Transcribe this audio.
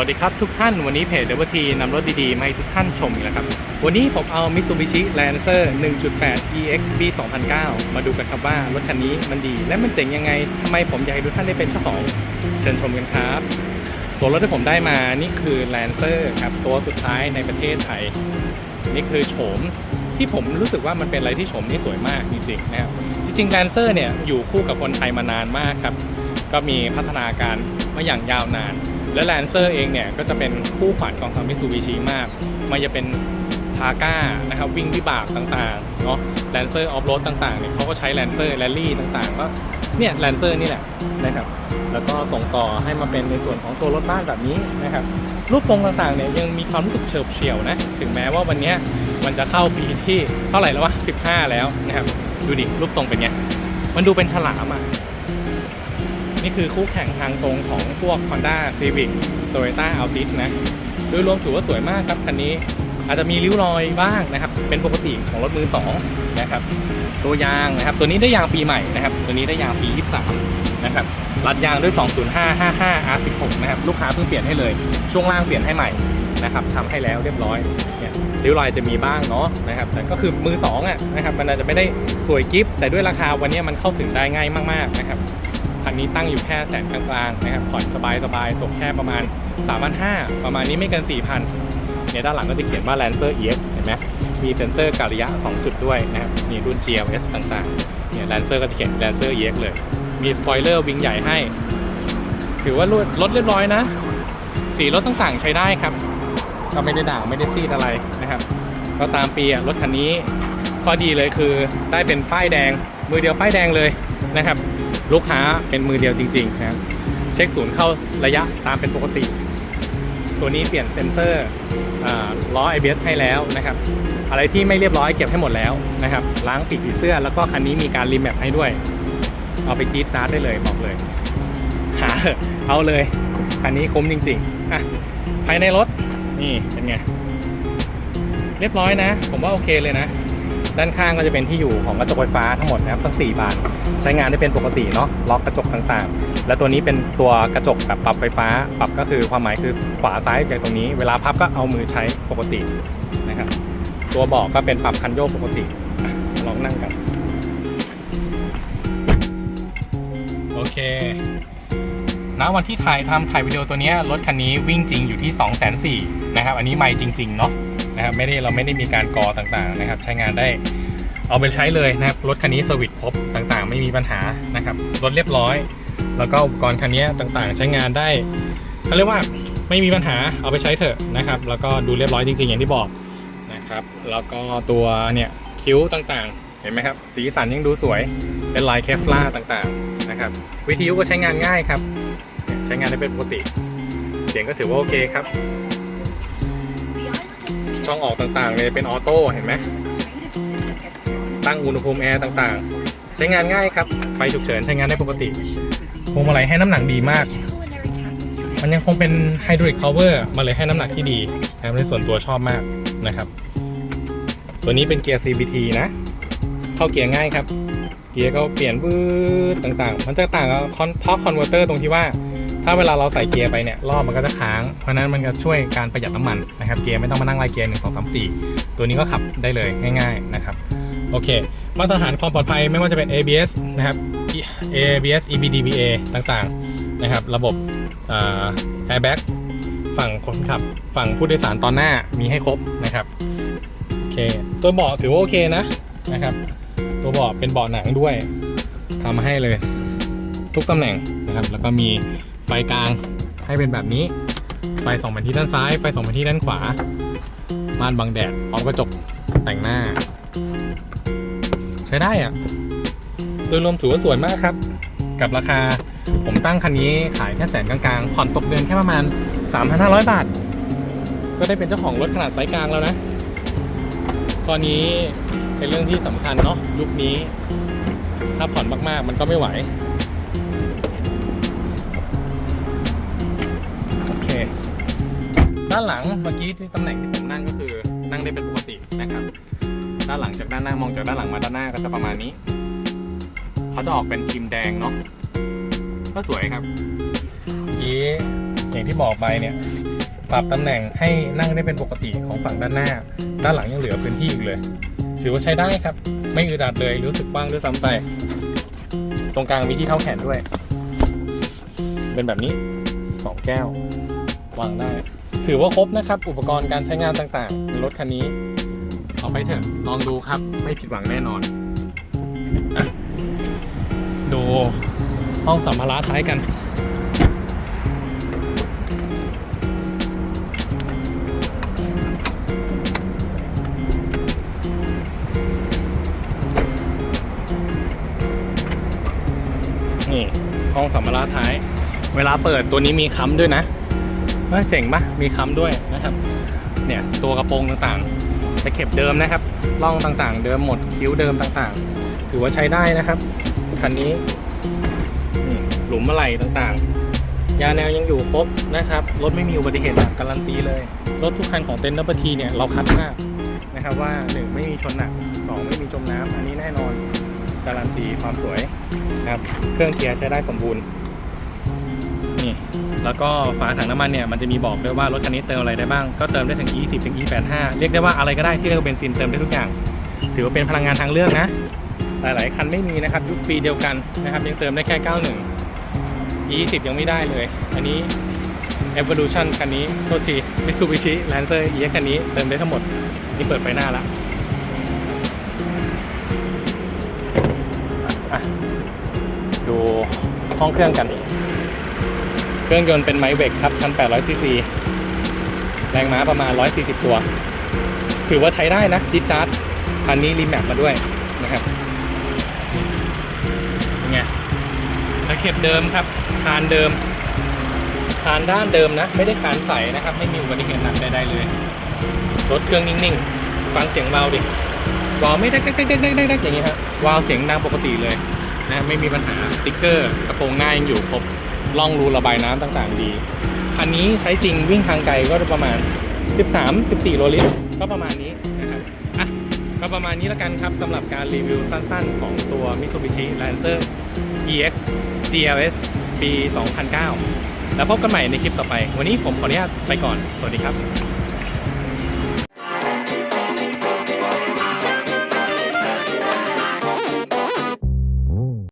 วัสดีครับทุกท่านวันนี้เพจเดวทีนำรถดีๆมาให้ทุกท่านชมอีกแล้วครับ วันนี้ผมเอา Mitsubishi Lancer 1.8 EX ปี2009 มาดูกันครับว่ารถคันนี้มันดี และมันเจ๋งยังไงทำไมผมอยากให้ทุกท่านได้เป็นเจ้าของเชิญชมกันครับ ตัวรถที่ผมได้มานี่คือ Lancer ครับตัวสุดท้ายในประเทศไทย นี่คือโฉมที่ผมรู้สึกว่ามันเป็นอะไรที่โฉมนี่สวยมากจริงๆนะครับจริงๆ Lancer เนี่ยอยู่คู่กับคนไทยมานานมากครับก็มีพัฒนาการมาอย่างยาวนาน และ Lancer เองเนี่ยก็จะเป็นคู่ขวัญของทางมิตซูบิชิมาก มันจะเป็นทาก้านะครับวิ่งวิบากต่างๆเนาะ Lancer Off Road ต่างๆเนี่ยเขาก็ใช้ Lancer Rally ต่างๆ ก็เนี่ย Lancer นี่แหละนะครับแล้วก็ส่งต่อให้มาเป็นในส่วนของตัวรถบ้านแบบนี้นะครับรูปทรงต่างๆเนี่ยยังมีความรู้สึกเฉียวเฉียวนะถึงแม้ว่าวันนี้มันจะเข้าปีที่เท่าไหร่แล้ววะ15 แล้วนะครับดูดิรูปทรงเป็นไงมันดูเป็นฉลามอะ นี่คือคู่แข่งทางตรงของพวก Honda Civic Toyota Altis นะ โดยรวมถือว่าสวยมากครับคันนี้อาจจะมีริ้วรอยบ้างนะครับ เป็นปกติของรถมือสองนะครับ ตัวยางนะครับ ตัวนี้ได้ยางปีใหม่นะครับ ตัวนี้ได้ยางปี 23 นะครับ รัดยางด้วย 20555 R16 นะครับ ลูกค้าเพิ่งเปลี่ยนให้เลย ช่วงล่างเปลี่ยนให้ใหม่นะครับทำให้แล้วเรียบร้อย เนี่ยริ้วรอยจะมีบ้างเนาะนะครับ แต่ก็คือมือสองอะนะครับ มันอาจจะไม่ได้สวยกิฟต์แต่ด้วยราคาวันนี้มันเข้าถึงได้ง่ายมากๆนะครับ คันนี้ตั้งอยู่แค่แสนกลางๆนะครับผ่อนสบายๆตกแค่ประมาณ 3,500 ประมาณนี้ไม่เกิน 4,000เนี่ยด้านหลังก็จะเขียนว่า Lancer EX เห็นไหมมีเซ็นเซอร์การะยะ 2 จุดด้วยนะครับมีรุ่น GLS ต่างๆเนี่ย Lancer ก็จะเขียน Lancer EX เลย มีสปอยเลอร์วิงใหญ่ให้ ถือว่ารถเรียบร้อยนะ สีรถต่างๆใช้ได้ครับ ก็ไม่ได้ด่างไม่ได้ซีดอะไรนะครับก็ตามปีอะรถคันนี้ข้อดีเลยคือได้เป็นป้ายแดงมือเดียวป้ายแดงเลยนะครับ ลูกค้าเป็นมือเดียวจริง ๆ นะครับ เช็คศูนย์เข้าระยะตามเป็นปกติ ตัวนี้เปลี่ยนเซ็นเซอร์ล้อ ABS ให้แล้วนะครับ อะไรที่ไม่เรียบร้อยเก็บให้หมดแล้วนะครับ ล้างปีกผีเสื้อแล้วก็คันนี้มีการรีแมปให้ด้วย เอาไปจี๊ดจ๊าดได้เลยบอกเลยหาเอะเอาเลย คันนี้คุ้มจริงๆอะภายในรถนี่เป็นไงเรียบร้อยนะ ผมว่าโอเคเลยนะ ด้านข้างก็จะเป็นที่อยู่ของกระจกไฟฟ้าทั้งหมดนะครับสักสี่บานใช้งานได้เป็นปกติเนาะล็อกกระจกต่างๆ แล้วตัวนี้เป็นตัวกระจกแบบปรับไฟฟ้า ปรับก็คือความหมายคือขวาซ้ายจากตรงนี้ เวลาพับก็เอามือใช้ปกตินะครับตัวเบาะก็เป็นปรับคันโยกปกติลองนั่งกันโอเคณวันที่ถ่ายทำถ่ายวิดีโอตัวนี้รถคันนี้วิ่งจริงอยู่ที่ 2 4 0 0 0 0นะครับ อันนี้ไม่จริง ๆ เนาะ นะครับไม่ได้เราไม่ได้มีการกอต่างๆนะครับ ใช้งานได้เอาไปใช้เลยนะครับรถคันนี้สวิตช์ครบต่างๆ ไม่มีปัญหานะครับรถเรียบร้อย แล้วก็อุปกรณ์คันนี้ต่างๆ ใช้งานได้เขาเรียกว่าไม่มีปัญหาเอาไปใช้เถอะนะครับ แล้วก็ดูเรียบร้อยจริงๆอย่างที่บอกนะครับ แล้วก็ตัวเนี่ยคิ้วต่างๆ เห็นไหมครับ สีสันยังดูสวยเป็นลายเคฟลาร์ต่างๆนะครับ วิทยุก็ใช้งานง่ายครับ ใช้งานได้เป็นปกติ เสียงก็ถือว่าโอเคครับ ช่องออกต่างๆเลยเป็นออโต้เห็นไหมตั้งอุณหภูมิแอร์ต่างๆ ใช้งานง่ายครับ ไฟฉุกเฉินใช้งานได้ปกติพวงมาลัยให้น้ำหนักดีมาก มันยังคงเป็นไฮดรอลิกพาวเวอร์มาเลยให้น้ำหนักที่ดีนะครับในส่วนตัวชอบมากนะครับ ตัวนี้เป็นเกียร์ CVT นะ เข้าเกียร์ง่ายครับ เกียร์ก็เปลี่ยนวืดต่างๆ มันจะต่างกับคอนท็อปคอนเวอร์เตอร์ตรงที่ว่า ถ้าเวลาเราใส่เกียร์ไปเนี่ยรอบมันก็จะค้าง เพราะนั้นมันก็ช่วยการประหยัดน้ำมันนะครับเกียร์ไม่ต้องมานั่งไล่เกียร์หนึ่งสองสามสี่ตัวนี้ก็ขับได้เลยง่าย ๆนะครับโอเค มาตรฐานความปลอดภัยไม่ว่าจะเป็น ABS นะครับ ABS EBDBA ต่างๆนะครับ ระบบอ่า airbag ฝั่งคนขับ ฝั่งผู้โดยสารตอนหน้ามีให้ครบนะครับโอเคตัวเบาะถือว่าโอเคนะนะครับ ตัวเบาะเป็นเบาะหนังด้วยทำให้เลย ทุกตำแหน่งนะครับ แล้วก็มี ไฟกลางให้เป็นแบบนี้ ไฟส่องไปที่ด้านซ้าย ไฟส่องไปที่ด้านขวา ม่านบังแดดพร้อมกระจกแต่งหน้า ใช้ได้อะโดยรวมถือว่าสวยมากครับ กับราคาผมตั้งคันนี้ขายแค่แสนกลางๆผ่อนตกเดือนแค่ประมาณ 3,500 บาท ก็ได้เป็นเจ้าของรถขนาดไซส์กลางแล้วนะข้อนี้เป็นเรื่องที่สำคัญเนาะยุคนี้ ถ้าผ่อนมากๆ มันก็ไม่ไหว ด้านหลังเมื่อกี้ที่ตำแหน่งที่ผมนั่งก็คือนั่งได้เป็นปกตินะครับ ด้านหลังจากด้านหน้ามองจากด้านหลังมาด้านหน้าก็จะประมาณนี้ เขาจะออกเป็นครีมแดงเนาะก็สวยครับเมื่อกี้อย่างที่บอกไปเนี่ยปรับตำแหน่งให้นั่งได้เป็นปกติของฝั่งด้านหน้า ด้านหลังยังเหลือพื้นที่อีกเลย ถือว่าใช้ได้ครับ ไม่อึดอัดเลยรู้สึกกว้างด้วยซ้ำไปตรงกลางมีที่เท่าแขนด้วย เป็นแบบนี้สองแก้ว วางได้ ถือว่าครบนะครับ อุปกรณ์การใช้งานต่างๆในรถคันนี้เอาไปเถอะลองดูครับ ไม่ผิดหวังแน่นอนอะดูห้องสัมภาระท้ายกันนี่ห้องสัมภาระท้าย เวลาเปิดตัวนี้มีค้ำด้วยนะ เอ้ยเจ๋งปะมีค้ำด้วยนะครับ เนี่ยตัวกระโปรงต่างๆตะเข็บเดิมนะครับร่องต่างๆ เดิมหมดคิ้วเดิมต่างๆ ถือว่าใช้ได้นะครับคันนี้หลุมอะไรต่างๆ ยาแนวยังอยู่ครบนะครับรถไม่มีอุบัติเหตุการันตีเลยรถทุกคันของเต็นท์นับทีเนี่ยเราคัดมากนะครับว่าหนึ่งไม่มีชนหนักสองไม่มีจมน้ำอันนี้แน่นอนการันตีความสวยนะครับเครื่องเกียร์ใช้ได้สมบูรณ์ แล้วก็ฝาถังน้ำมันเนี่ยมันจะมีบอกด้วยว่ารถคันนี้เติมอะไรได้บ้าง ก็เติมได้ถึง E10 ถึง E85 เรียกได้ว่าอะไรก็ได้ที่เรียกว่าเบนซินเติมได้ทุกอย่าง ถือว่าเป็นพลังงานทางเลือกนะหลายๆคันไม่มีนะครับยุคปีเดียวกันนะครับยังเติมได้แค่ 91 E10 ยังไม่ได้เลย อันนี้ Evolution คันนี้โทษที Mitsubishi Lancer EX คันนี้เติมได้ทั้งหมดนี่เปิดไฟหน้าละอะดูห้องเครื่องกัน เครื่องยนต์เป็นไมเวกครับ1,800ซีซีแรงม้าประมาณ 140 ตัว ถือว่าใช้ได้นะจิ๊ดจ๊าดคันนี้รีแมปมาด้วยนะครับเป็นไงตะเข็บเดิมครับ คานเดิม คานด้านเดิมนะ ไม่ได้คานใสนะครับ ไม่มีอุบัติเหตุหนักใดๆเลย รถเครื่องนิ่งๆ ฟังเสียงวาวดิวาล์วไม่ได้ได้ได้ได้ได้อย่างนี้ฮะวาล์วเสียงดังปกติเลยนะ ไม่มีปัญหาสติ๊กเกอร์กระโปรงหน้ายังอยู่ครบ ล่องรูระบายน้ำต่างๆ ดี คันนี้ใช้จริงวิ่งทางไกลก็ประมาณ 13-14 โลลิตร ก็ประมาณนี้นะครับอะก็ประมาณนี้แล้วกันครับสำหรับการรีวิวสั้นๆ ของตัว Mitsubishi Lancer EX GLS ปี 2009 แล้วพบกันใหม่ในคลิปต่อไป วันนี้ผมขออนุญาตไปก่อน สวัสดีครับ